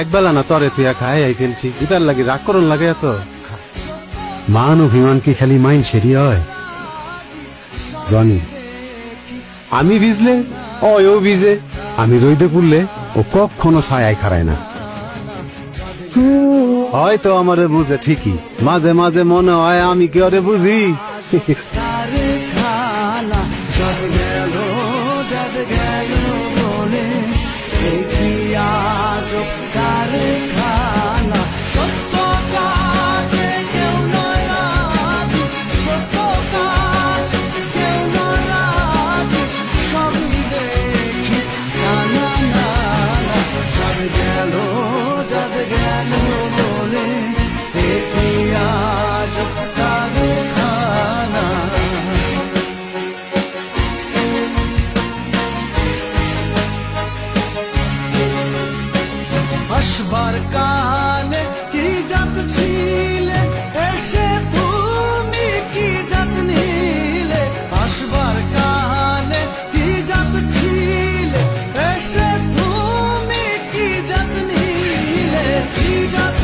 একবেলা না তরে তুই খাই আই ফেলছি। ইতার লাগে রাগ করন লাগে এত মান অভিমান কি খালি মাইন সেরি হয়? জানি, আমি ভিজলে? ও ভিজে। আমি রইদে পুড়লে ও কখনো ছায় খারায় না। হয়তো আমারে বুঝে ঠিকই। মাঝে মাঝে মনে হয় আমি কি ওরে বুঝি? Because